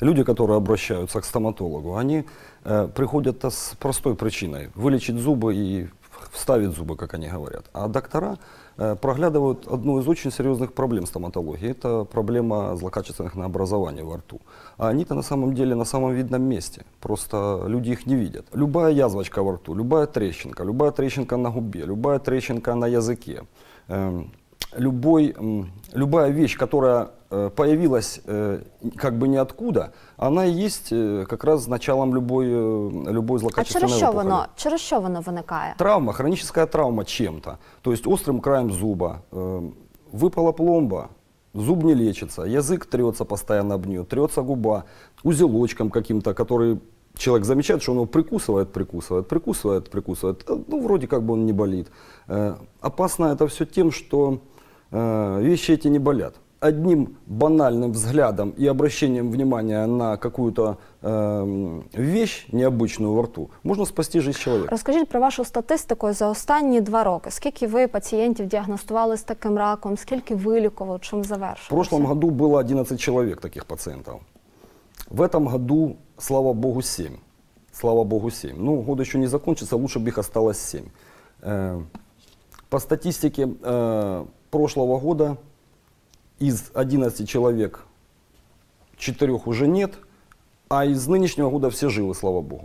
люди, которые обращаются к стоматологу, они э, приходят с простой причиной – вылечить зубы и вставить зубы, как они говорят. А доктора э, проглядывают одну из очень серьезных проблем стоматологии. Это проблема злокачественных наобразований во рту. А они-то на самом деле на самом видном месте. Просто люди их не видят. Любая язвочка во рту, любая трещинка, любая трещинка на губе, любая трещинка на языке, эм, любой, любая вещь, которая э, появилась э, как бы ниоткуда, она и есть э, как раз началом любой, э, любой А через що воно через що воно виникає? Травма, хроническая травма чем-то. То есть острым краем зуба. э, Выпала пломба, зуб не лечится, язык трется постоянно об нее, трется губа, узелочком каким-то, который человек замечает, что он его прикусывает, прикусывает, прикусывает, прикусывает. Э, Ну, вроде как бы он не болит. Э, Опасно это все тем, что э, вещи эти не болят. Одним банальным взглядом и обращением внимания на какую-то эм, вещь необычную во рту можно спасти жизнь человека. Розкажіть про вашу статистику за останні два роки. Скільки ви пацієнтів діагностували з таким раком? Скільки вилікували? Чим В завершилося? прошлом году было 11 человек таких пациентов. В этом году, слава богу, 7. Слава богу, 7. Ну, год еще не закончится, лучше бы их осталось 7. Э, По статистике э, прошлого года из 11 человек 4 уже нет, а из нынешнего года все живы, слава богу.